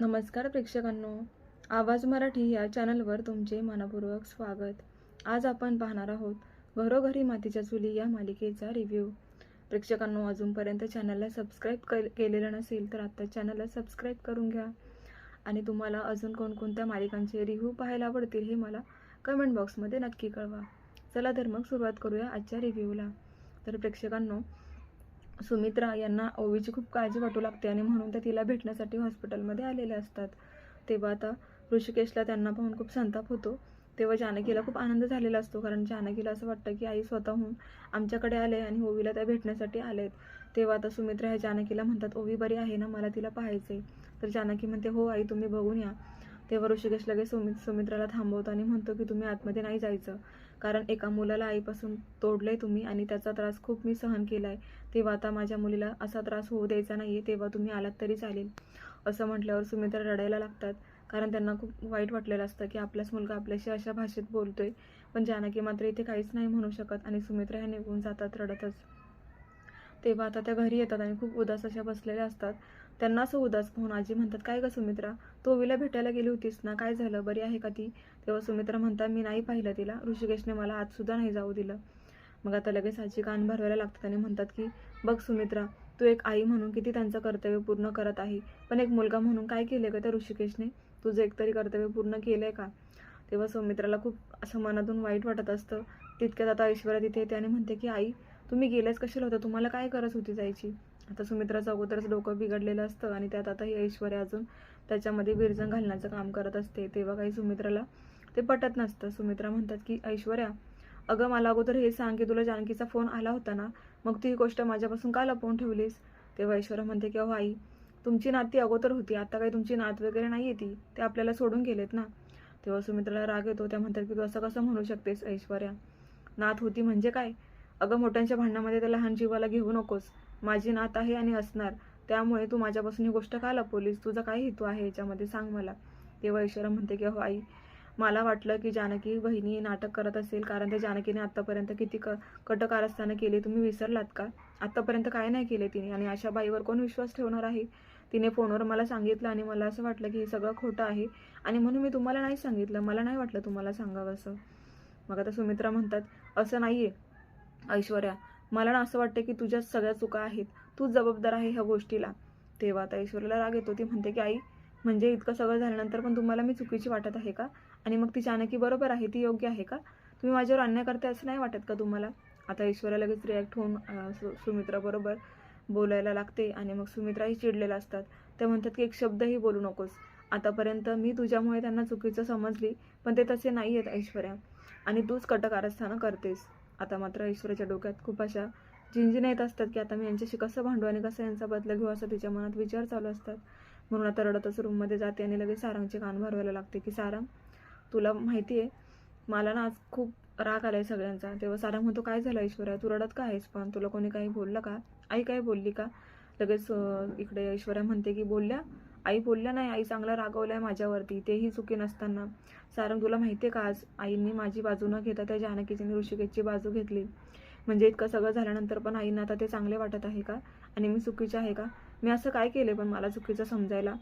नमस्कार प्रेक्षकांनो. आवाज मराठी या चॅनलवर तुमचे मनपूर्वक स्वागत. आज आपण पाहणार आहोत घरोघरी मातीच्या चुली या मालिकेचा रिव्ह्यू प्रेक्षकांनो अजूनपर्यंत चॅनलला सबस्क्राईब क केलेलं नसेल तर आत्ता चॅनलला सबस्क्राईब करून घ्या. आणि तुम्हाला अजून कोणकोणत्या मालिकांचे रिव्ह्यू पाहायला आवडतील हे मला कमेंट बॉक्समध्ये नक्की कळवा. चला तर मग सुरुवात करूया आजच्या रिव्ह्यूला तर प्रेक्षकांनो सुमित्रा यांना ओवीची खूप काळजी वाटू लागते आणि म्हणून त्या तिला भेटण्यासाठी हॉस्पिटलमध्ये आलेल्या असतात. तेव्हा आता ऋषिकेशला त्यांना पाहून खूप संताप होतो. तेव्हा जानकीला खूप आनंद झालेला असतो कारण जानकीला असं वाटतं की आई स्वतःहून आमच्याकडे आले आणि ओवीला त्या भेटण्यासाठी आलेत. तेव्हा आता सुमित्रा ह्या जानकीला म्हणतात ओवी बरी आहे ना मला तिला पाहायचंय. तर जानकी म्हणते हो आई तुम्ही बघून या. तेव्हा ऋषिकेश लगेच सुमित सुमित्राला थांबवतो आणि म्हणतो की तुम्ही आतमध्ये नाही जायचं. कारण एका मुलाला आईपासून तोडलंय तुम्ही आणि त्याचा त्रास खूप मी सहन केलाय. तेव्हा आता माझ्या मुलीला असा त्रास होऊ द्यायचा नाहीये तेव्हा तुम्ही आलात तरी चालेल. असं म्हटल्यावर सुमित्रा रडायला लागतात. कारण त्यांना खूप वाईट वाटलेलं असतं की आपलाच मुलगा आपल्याशी अशा भाषेत बोलतोय. पण जानकी मात्र इथे काहीच नाही म्हणू शकत आणि सुमित्रा ह्या निघून जातात रडतच. तेव्हा आता त्या घरी येतात आणि खूप उदास अशा बसलेल्या असतात. त्यांना असं उदास पाहून आजी म्हणतात काय का सुमित्रा? तू ओवीला भेटायला गेली होतीस ना? काय झालं? बरी आहे का ती? तेव्हा सुमित्रा म्हणतात मी नाही पाहिलं तिला. ऋषिकेशने मला आजसुद्धा नाही जाऊ दिलं. मग आता लगेच आजी कान भरवायला लागतात आणि म्हणतात की बघ सुमित्रा तू एक आई म्हणून किती त्यांचं कर्तव्य पूर्ण करत आहे. पण एक मुलगा म्हणून काय केलं का त्या ऋषिकेशने? तुझं एकतरी कर्तव्य पूर्ण केलंय का? तेव्हा सुमित्राला खूप असं मनातून वाईट वाटत असतं. तितक्यात आता ऐश्वर्या तिथे येते आणि म्हणते की आई तुम्ही गेल्याच कशाला होतं? तुम्हाला काय गरज होती जायची? आता सुमित्राचं अगोदरच डोकं बिघडलेलं असतं आणि त्यात आता ही ऐश्वर्या अजून त्याच्यामध्ये विरजण घालण्याचं काम करत असते. तेव्हा काही सुमित्राला ते पटत नसतं. सुमित्रा म्हणतात की ऐश्वर्या अगं मला अगोदर हे सांग की तुला जानकीचा फोन आला होता ना? मग ती गोष्ट माझ्यापासून का लपवून ठेवलीस? तेव्हा ऐश्वर्या म्हणते की अहो आई तुमची नाती अगोदर होती. आता काही तुमची नात वगैरे नाही आहे ती. ते आपल्याला सोडून गेलेत ना? तेव्हा सुमित्राला राग येतो. त्या म्हणतात की तू असं कसं म्हणू शकतेस ऐश्वर्या? नात होती म्हणजे काय? अगं मोठ्यांच्या भांडणामध्ये त्या लहान जीवाला घेऊ नकोस. माझी नात आहे आणि असणार. त्यामुळे तू माझ्यापासून ही गोष्ट का लपवलीस? तुझा काय हेतू आहे याच्यामध्ये? सांग मला. तेव्हा ईश्वरा म्हणते की हो आई मला वाटलं की जानकी बहिणी नाटक करत असेल कारण त्या जानकीने आत्तापर्यंत किती क कटकारस्थानं केली. तुम्ही विसरलात का? आत्तापर्यंत काय नाही केले तिने आणि अशा बाईवर कोण विश्वास ठेवणार आहे? तिने फोनवर मला सांगितलं आणि मला असं वाटलं की हे सगळं खोटं आहे आणि म्हणून मी तुम्हाला नाही सांगितलं. मला नाही वाटलं तुम्हाला सांगावं असं. मग आता सुमित्रा म्हणतात असं नाही आहे ऐश्वर्या मला ना असं वाटतं की तुझ्या सगळ्या चुका आहेत. तूच जबाबदार आहे ह्या गोष्टीला. तेव्हा आता ऐश्वर्याला राग येतो. ती म्हणते की आई म्हणजे इतकं सगळं झाल्यानंतर पण तुम्हाला मी चुकीची वाटत आहे का? आणि मग ती जानकी बरोबर आहे? ती योग्य आहे का? तुम्ही माझ्यावर अन्याय करते असं नाही वाटत का तुम्हाला? आता ऐश्वर्या लगेच रिॲक्ट होऊन सु सुमित्राबरोबर बोलायला लागते आणि मग सुमित्राही चिडलेल्या असतात. ते म्हणतात की एक शब्दही बोलू नकोस. आतापर्यंत मी तुझ्यामुळे त्यांना चुकीचं समजली पण ते तसे नाही आहेत ऐश्वर्या. आणि तूच कटकारस्थानं करतेस. आता मात्र ऐश्वर्याच्या डोक्यात खूप अशा झिंजिन्या येत असतात की आता मी यांच्याशी कसं भांडू आणि कसं यांचा बदला घेऊ असं तिच्या मनात विचार चालू असतात. म्हणून आता रडतच रूममध्ये जाते आणि लगेच सारंगचे कान भरवायला लागते की सारंग तुला माहिती आहे मला ना आज खूप राग आला आहे सगळ्यांचा. तेव्हा सारंग म्हणतो काय झालं ऐश्वर्या तू रडत का आहेस? पण तुला कोणी काही बोललं का? आई काय बोलली का? लगेच इकडे ऐश्वर्या म्हणते की बोलल्या आई बोलल्या नाही आई चांगला आहे माझ्यावरती. तेही चुकी नसताना. सारंग तुला माहिती आहे का आज? आईंनी माझी बाजू न घेता त्या जानकीची आणि ऋषिकेशची बाजू घेतली. म्हणजे इतकं सगळं झाल्यानंतर पण आईंना आता ते चांगले वाटत आहे का? आणि मी चुकीचे आहे का? मी असं काय केले पण मला चुकीचं समजायला?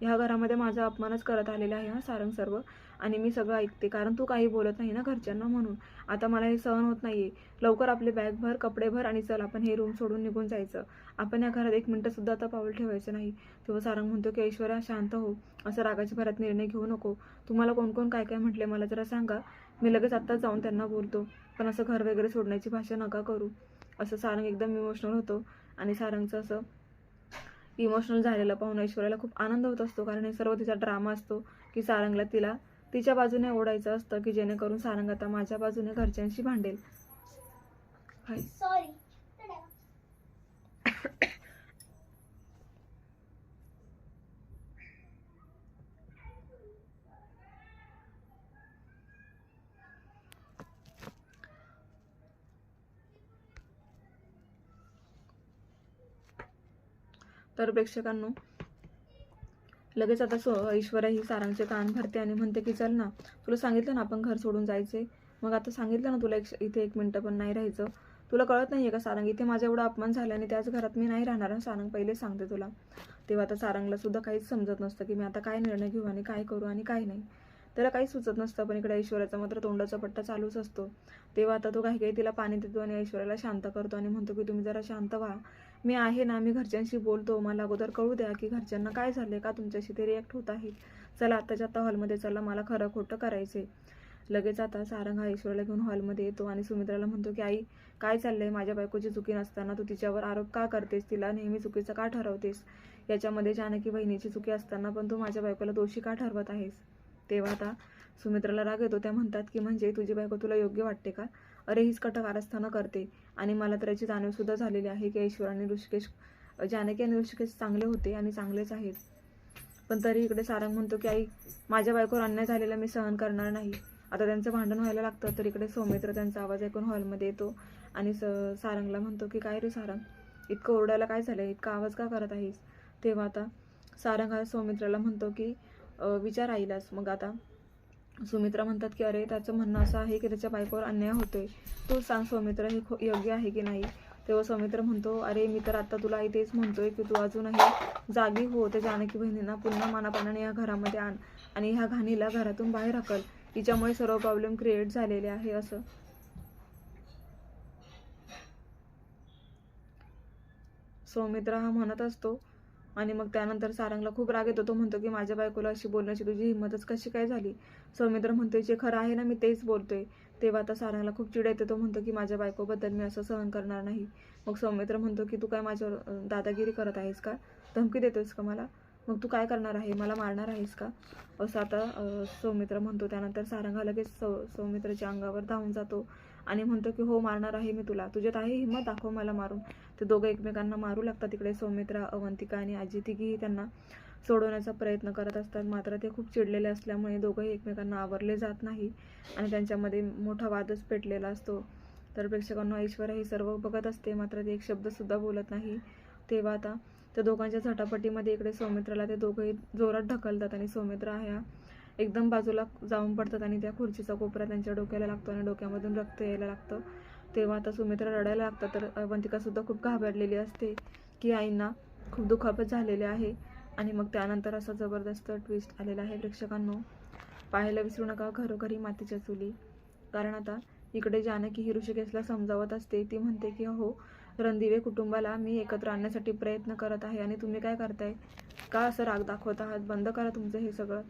ह्या घरामध्ये माझा अपमानच करत आलेला आहे हा सारंग सर्व. आणि मी सगळं ऐकते कारण तू काही बोलत नाही ना घरच्यांना म्हणून. आता मला हे सहन होत नाही आहे लवकर आपले बॅग भर कपडे भर आणि चल आपण हे रूम सोडून निघून जायचं. आपण या घरात एक मिनटंसुद्धा आता पाऊल ठेवायचं नाही. तेव्हा सारंग म्हणतो की ऐश्वर्या शांत हो. असं रागाच्या भरात निर्णय घेऊ नको. तुम्हाला कोण कोण काय काय म्हटले मला जरा सांगा. मी लगेच आत्ताच जाऊन त्यांना बोलतो. पण असं घर वगैरे सोडण्याची भाषा नका करू. असं सारंग एकदम इमोशनल होतो. आणि सारंगचं असं इमोशनल झालेला पाहून ऐश्वर्याला खूप आनंद होत असतो. कारण हे सर्व तिचा ड्रामा असतो की सारंगला तिला तिच्या बाजूने ओढायचं असतं की जेणेकरून सारंग आता माझ्या बाजूने घरच्यांशी भांडेल. हाय सॉरी तर प्रेक्षकांनो लगेच आता सो ऐश्वर्या ही सारंगचे कान भरते आणि म्हणते की चल ना तुला सांगितलं ना आपण घर सोडून जायचे. मग आता सांगितलं ना तुला एक इथे एक मिनटं पण नाही राहायचं. तुला कळत नाही आहे का सारंग? इथे माझा एवढा अपमान झाला आणि त्याच घरात मी नाही राहणार सारंग पहिले सांगते तुला. तेव्हा आता सारंगला सुद्धा काहीच समजत नसतं की मी आता काय निर्णय घेऊ आणि काय करू आणि काय नाही. त्याला काही सुचत नसतं पण इकडे ऐश्वर्याचा मात्र तोंडाचा पट्टा चालूच असतो. तेव्हा आता तो काही काही तिला पाणी देतो आणि ऐश्वर्याला शांत करतो आणि म्हणतो की तुम्ही जरा शांत व्हा. मी आहे ना मी घरच्यांशी बोलतो. मला अगोदर कळू द्या की घरच्यांना काय झाले का तुमच्याशी ते रिॲक्ट होत आहेत. चला आत्ताच्या आत्ता हॉलमध्ये चला मला खरं खोटं करायचे लगेच आता सारंग हा ऐश्वर्याला घेऊन हॉलमध्ये येतो आणि सुमित्राला म्हणतो की आई काय चाललंय? माझ्या बायकोची चुकी नसताना तू तिच्यावर आरोप का करतेस? तिला नेहमी चुकीचं का ठरवतेस? याच्यामध्ये जानकी बहिणीची चुकी असताना पण तू माझ्या बायकोला दोषी का ठरवत आहेस? तेव्हा आता सुमित्राला राग येतो. त्या म्हणतात की म्हणजे तुझी बायको तुला योग्य वाटते का? अरे हीच कटक कारस्थानं करते आणि मला तर याची जाणीवसुद्धा झालेली आहे की ऐश्वर आणि ऋषिकेश जानकी आणि ऋषिकेश चांगले होते आणि चांगलेच आहेत. पण तरी इकडे सारंग म्हणतो की आई माझ्या बायकोवर अन्याय झालेला मी सहन करणार नाही. आता त्यांचं भांडण व्हायला लागतं तर इकडे सौमित्र त्यांचा आवाज ऐकून हॉलमध्ये येतो आणि स सारंगला म्हणतो की काय रे सारंग इतकं ओरडायला काय झालं इतका आवाज का करत आहेस? तेव्हा आता सारंग हा सौमित्राला म्हणतो की विचार आईलाच. मग आता सुमित्रा म्हणतात की अरे त्याचं म्हणणं असं आहे की त्याच्या बायकोवर अन्याय होतोय. तू सांग सौमित्र हे योग्य आहे की नाही? तेव्हा सौमित्र म्हणतो अरे मी तर आता तुला तेच म्हणतोय की तू अजूनही जागी हो. त्या जानकी बहिणींना पुन्हा मानापानाने या घरामध्ये आण आणि ह्या घाणीला घरातून बाहेर हकल. तिच्यामुळे सर्व प्रॉब्लेम क्रिएट झालेले आहे असं. सौमित्र हा म्हणत असतो आणि मग त्यानंतर सारंगला खूप राग येतो. तो म्हणतो की माझ्या बायकोला अशी बोलण्याची तुझी हिंमतच कशी काय झाली? सौमित्र म्हणतोय जे खरं आहे ना मी तेच बोलतोय. तेव्हा आता सारंगला खूप चिड येते. तो म्हणतो की माझ्या बायकोबद्दल मी असं सहन करणार नाही. मग सौमित्र म्हणतो की तू काय माझ्यावर दादागिरी करत आहेस का? धमकी देतोयस का मला? मग तू काय करणार आहे? मला मारणार आहेस का? असं आता सौमित्र म्हणतो. त्यानंतर सारंगा लगेच सौ सौमित्रच्या अंगावर धावून जातो आणि म्हणतो की हो मारणार आहे मी तुला. तुझ्यात आहे हिंमत? दाखव मला मारून. ते दोघं एकमेकांना मारू लागतात. तिकडे सौमित्रा अवंतिका आणि आजी तिघीही त्यांना सोडवण्याचा प्रयत्न करत असतात. मात्र ते खूप चिडलेले असल्यामुळे दोघंही एकमेकांना आवरले जात नाही आणि त्यांच्यामध्ये मोठा वादच पेटलेला असतो. तर प्रेक्षकांना ऐश्वर्या हे सर्व बघत असते. मात्र ते एक शब्दसुद्धा बोलत नाही. तेव्हा आता त्या दोघांच्या झटापटीमध्ये इकडे सौमित्राला ते दोघंही जोरात ढकलतात आणि सौमित्रा ह्या एकदम बाजूला जाऊन पडतात आणि त्या खुर्चीचा कोपरा त्यांच्या डोक्याला लागतो आणि डोक्यामधून रक्त यायला लागतं. तेव्हा आता सुमित्रा रडायला लागतात तर अवंतिकासुद्धा खूप घाबरलेली असते की आईंना खूप दुखापत झालेले आहे. आणि मग त्यानंतर असा जबरदस्त ट्विस्ट आलेला आहे प्रेक्षकांनो. पाहायला विसरू नका घरोघरी मातीच्या चुली. कारण आता इकडे जानकी ही ऋषिकेशला समजावत असते. ती म्हणते की हो रणदिवे कुटुंबाला मी एकत्र आणण्यासाठी प्रयत्न करत आहे. आणि तुम्ही काय करताय? का असं राग दाखवत आहात? बंद करा तुमचं हे सगळं.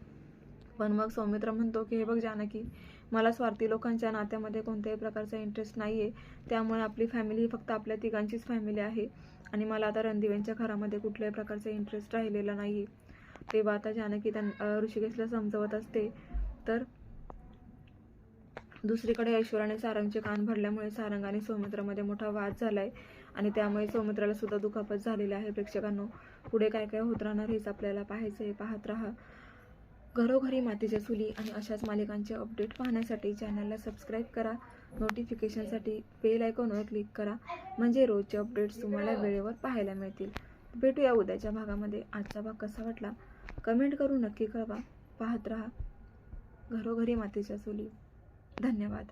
पण मग सौमित्र म्हणतो की हे बघ जानकी मला स्वार्थी लोकांच्या नात्यामध्ये कोणत्याही प्रकारचा इंटरेस्ट नाही आहे त्यामुळे आपली फॅमिली ही फक्त आपल्या तिघांचीच फॅमिली आहे. आणि मला आता रणदिव्यांच्या घरामध्ये कुठल्याही प्रकारचा इंटरेस्ट राहिलेला नाही आहे तेव्हा आता जानकी त्यां ऋषिकेशला समजवत असते. तर दुसरीकडे ऐश्वर्याने सारंगचे कान भरल्यामुळे सारंग आणि सौमित्रामध्ये मोठा वाद झालाय. आणि त्यामुळे सौमित्राला सुद्धा दुखापत झालेली आहे. प्रेक्षकांनो पुढे काय काय होत राहणार हेच आपल्याला पाहायचं आहे पाहत राहा. घरोघरी मातीच्या चुली आणि अशाच मालिकांचे अपडेट पाहण्यासाठी चॅनलला सबस्क्राईब करा. नोटिफिकेशनसाठी बेल आयकॉनवर क्लिक करा. म्हणजे रोजचे अपडेट्स तुम्हाला वेळेवर पाहायला मिळतील. भेटूया उद्याच्या भागामध्ये. आजचा भाग कसा वाटला? कमेंट करून नक्की कळवा. पाहत राहा. घरोघरी मातीच्या चुली. धन्यवाद.